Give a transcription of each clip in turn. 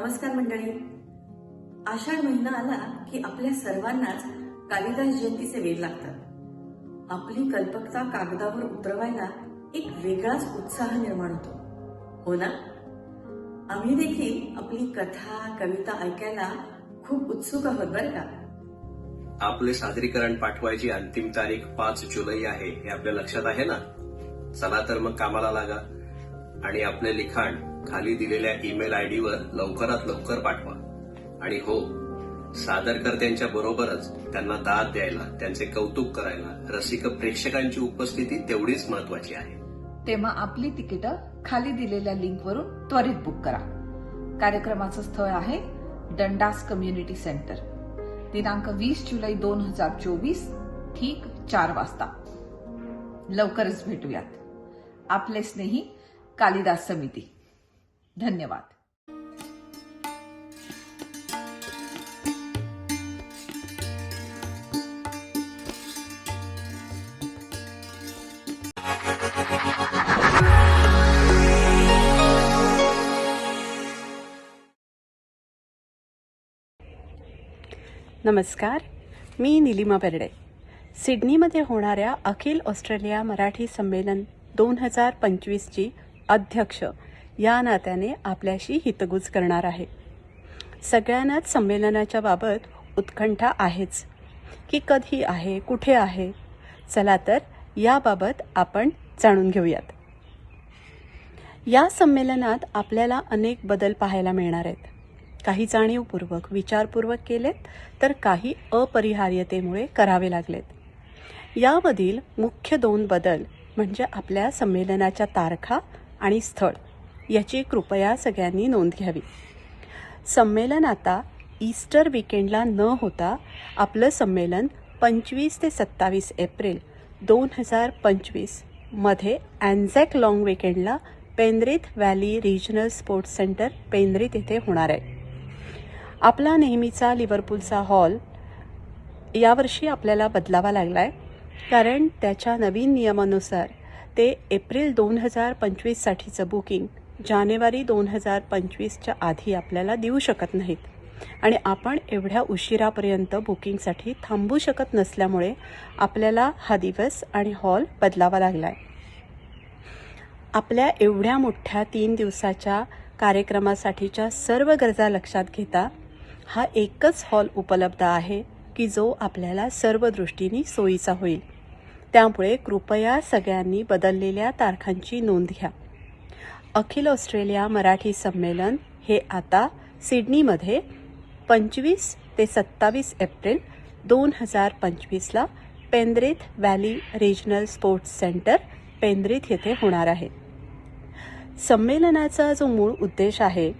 नमस्कार मंडळी. आषाढ महिना आला की आपल्या सर्वांनाच कालिदास जयंतीचे वेध लागतात. आपली कल्पकता कागदावर उतरवायला एक वेगळाच उत्साह निर्माण होतो. हो ना? आम्ही देखील आपली कथा कविता ऐकायला खूप उत्सुक आहोत बरं का? आपले सादरीकरण पाठवायची अंतिम तारीख पाच जुलै आहे हे आपल्या लक्षात आहे ना? चला तर मग कामाला लागा. आणि आपले लिखाण खाली दिलेल्या ईमेल आयडीवर लवकरात लवकर पाठवा. आणि हो सादरकर्त्यांच्या बरोबरच त्यांना दाद द्यायला त्यांचे कौतुक करायला रसिक प्रेक्षकांची उपस्थिती तेवढीच महत्वाची आहे. तेव्हा आपली तिकीटं खाली दिलेल्या लिंकवरून त्वरित बुक करा. कार्यक्रमाचं स्थळ आहे दंडास कम्युनिटी सेंटर. दिनांक वीस जुलै दोन हजार चोवीस ठीक चार वाजता. लवकरच भेटूयात. आपले स्नेही कालिदास समिती. धन्यवाद. नमस्कार मी निलिमा बेर्डे सिडनीमध्ये होणाऱ्या अखिल ऑस्ट्रेलिया मराठी संमेलन दोन हजार पंचवीसची अध्यक्ष या नात्याने आपल्याशी हितगुज करणार आहे. सगळ्यांनाच संमेलनाच्या बाबत उत्कंठा आहेच. की कधी आहे कुठे आहे? चला तर याबाबत आपण जाणून घेऊयात. या संमेलनात आपल्याला अनेक बदल पाहायला मिळणार आहेत. काही जाणीवपूर्वक विचारपूर्वक केलेत तर काही अपरिहार्यतेमुळे करावे लागलेत. यामधील मुख्य दोन बदल म्हणजे आपल्या संमेलनाच्या तारखा आणि स्थळ याची कृपया सगळ्यांनी नोंद घ्यावी. संमेलन आता ईस्टर विकेंडला न होता आपलं संमेलन पंचवीस ते सत्तावीस एप्रिल दोन हजार पंचवीसमध्ये अँझॅक लाँग विकेंडला Penrith valley regional sports centre Penrith येथे होणार आहे. आपला नेहमीचा लिव्हरपूलचा हॉल यावर्षी आपल्याला बदलावा लागला आहे कारण त्याच्या नवीन नियमानुसार ते एप्रिल दोन हजार पंचवीससाठीचं बुकिंग जानेवारी दोन हजार पंचवीसच्या आधी आपल्याला देऊ शकत नाहीत. आणि आपण एवढ्या उशिरापर्यंत बुकिंगसाठी थांबू शकत नसल्यामुळे आपल्याला हा दिवस आणि हॉल बदलावा लागला आहे आपल्या एवढ्या मोठ्या तीन दिवसाच्या कार्यक्रमासाठीच्या सर्व गरजा लक्षात घेता हा एकच हॉल उपलब्ध आहे की जो आपल्याला सर्व दृष्टीने सोयीचा होईल. त्यामुळे कृपया सगळ्यांनी बदललेल्या तारखांची नोंद घ्या. अखिल ऑस्ट्रेलिया मराठी संमेलन हे आता सिडनीमध्ये पंचवीस ते सत्तावीस एप्रिल दोन हजार पंचवीसला Penrith valley regional sports centre Penrith येथे होणार आहे. संमेलनाचा जो मूळ उद्देश आहे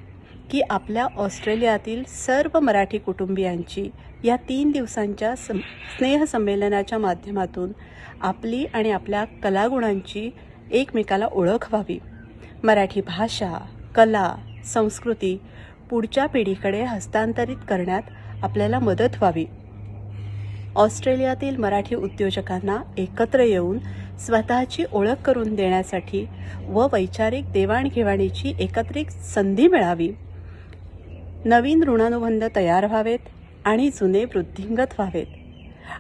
की आपल्या ऑस्ट्रेलियातील सर्व मराठी कुटुंबियांची या तीन दिवसांच्या सं स्नेहसंमेलनाच्या माध्यमातून आपली आणि आपल्या कलागुणांची एकमेकाला ओळख व्हावी. मराठी भाषा कला संस्कृती पुढच्या पिढीकडे हस्तांतरित करण्यात आपल्याला मदत व्हावी. ऑस्ट्रेलियातील मराठी उद्योजकांना एकत्र येऊन स्वतःची ओळख करून देण्यासाठी व वैचारिक देवाणघेवाणीची एकत्रित संधी मिळावी. नवीन ऋणानुबंध तयार व्हावेत आणि जुने वृद्धिंगत व्हावेत.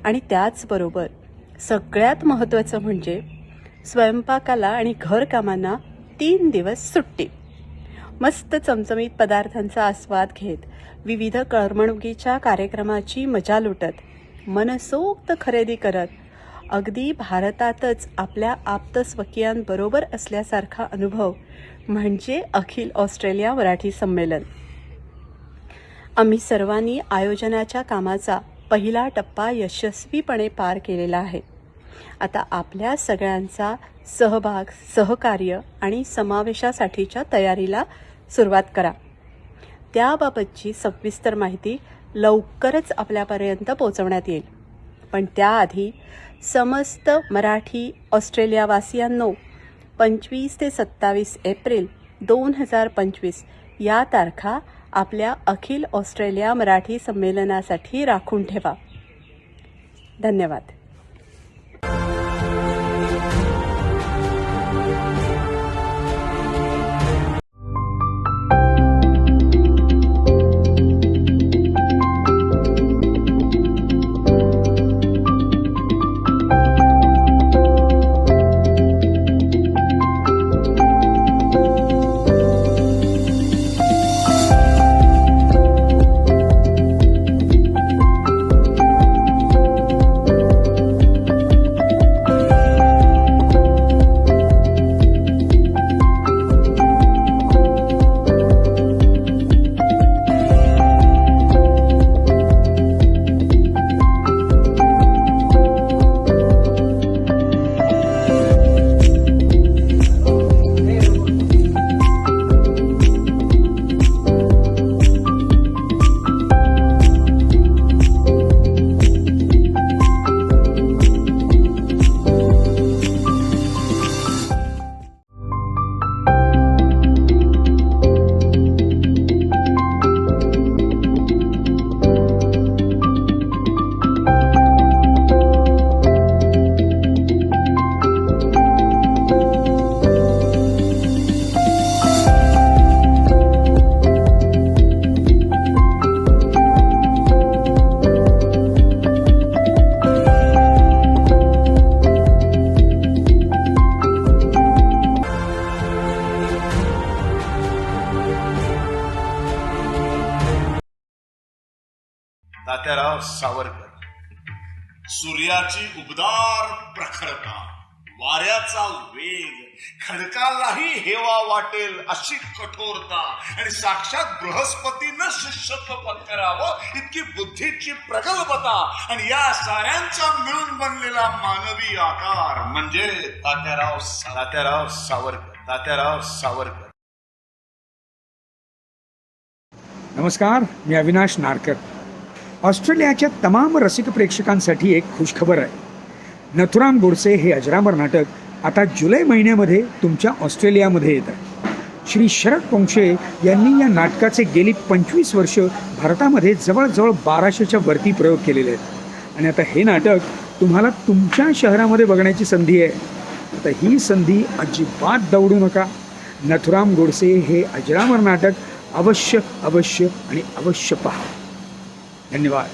आणि त्याचबरोबर सगळ्यात महत्त्वाचं म्हणजे स्वयंपाकाला आणि घरकामांना तीन दिवस सुट्टी. मस्त चमचमीत पदार्थांचा आस्वाद घेत विविध करमणुकीच्या कार्यक्रमाची मजा लुटत मनसोक्त खरेदी करत अगदी भारतातच आपल्या आप्तस्वकीयांबरोबर असल्यासारखा अनुभव म्हणजे अखिल ऑस्ट्रेलिया मराठी संमेलन. आम्ही सर्वांनी आयोजनाच्या कामाचा पहिला टप्पा यशस्वीपणे पार केलेला आहे. आता आपल्या सगळ्यांचा सहभाग सहकार्य आणि समावेशासाठीच्या तयारीला सुरुवात करा. त्याबाबतची सविस्तर माहिती लवकरच आपल्यापर्यंत पोहोचवण्यात येईल. पण त्याआधी समस्त मराठी ऑस्ट्रेलियावासियांनो पंचवीस ते सत्तावीस एप्रिल दोन हजार पंचवीस या तारखा आपल्या अखिल ऑस्ट्रेलिया मराठी संमेलनासाठी राखून ठेवा. धन्यवाद. तात्याराव सावरकर. सूर्याची उबदार प्रखरता वाऱ्याचा वेग खडकालाही हेवा वाटेल अशी कठोरता आणि साक्षात बृहस्पतीनं शिष्यत्व पत्करावं इतकी बुद्धीची प्रगल्भता आणि या साऱ्यांचा मिळून बनलेला मानवी आकार म्हणजे तात्याराव तात्याराव सावरकर तात्याराव सावरकर. नमस्कार मी अविनाश नारकर. ऑस्ट्रेलियाच्या तमाम रसिक प्रेक्षकांसाठी एक खुशखबर आहे. नथुराम गोडसे हे अजरामर नाटक आता जुलै महिन्यामध्ये तुमच्या ऑस्ट्रेलियामध्ये येतं. श्री शरद पोंक्षे यांनी या नाटकाचे गेली पंचवीस वर्ष भारतामध्ये जवळजवळ बाराशेच्या वरती प्रयोग केलेले आहेत. आणि आता हे नाटक तुम्हाला तुमच्या शहरामध्ये बघण्याची संधी आहे. आता ही संधी अजिबात दवडू नका. नथुराम गोडसे हे अजरामर नाटक अवश्य अवश्य आणि अवश्य पहा. धन्यवाद.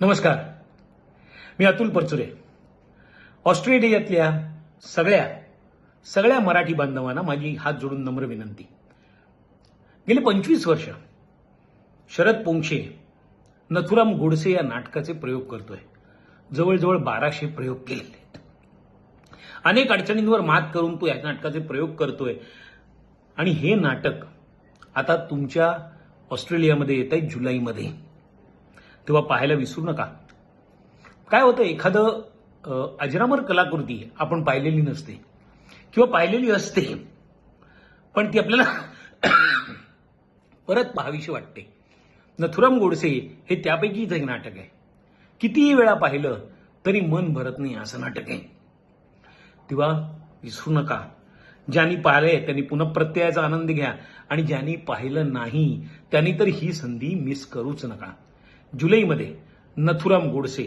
नमस्कार. मी अतुल परचुरे. ऑस्ट्रेलियातल्या सगळ्या सगळ्या मराठी बांधवांना माझी हात जोडून नम्र विनंती. गेले पंचवीस वर्ष शरद पोंक्षे नथुराम गोडसे या नाटकाचे प्रयोग करतोय. जवळजवळ बाराशे प्रयोग केलेले अनेक अडचणींवर मात करून तो या नाटकाचे प्रयोग करतोय. आणि हे नाटक आता तुमच्या ऑस्ट्रेलियामध्ये येत आहे जुलैमध्ये. तेव्हा पाहायला विसरू नका. काय होतं एखादं अजरामर कलाकृती आपण पाहिलेली नसते किंवा पाहिलेली असते पण ती आपल्याला परत पाहावीशी वाटते. नथुराम गोडसे हे त्यापैकीच एक नाटक आहे. कितीही वेळा पाहिलं तरी मन भरत नाही असं नाटक आहे. तेव्हा विसरू नका. ज्यांनी पाहिले त्यांनी पुन्हा प्रत्ययाचा आनंद घ्या. आणि ज्यांनी पाहिलं नाही त्यांनी तर ही संधी मिस करूच नका. जुलैमध्ये नथुराम गोडसे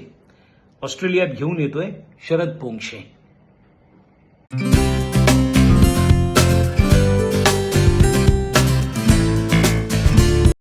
ऑस्ट्रेलियात घेऊन येतोय शरद पोंक्षे.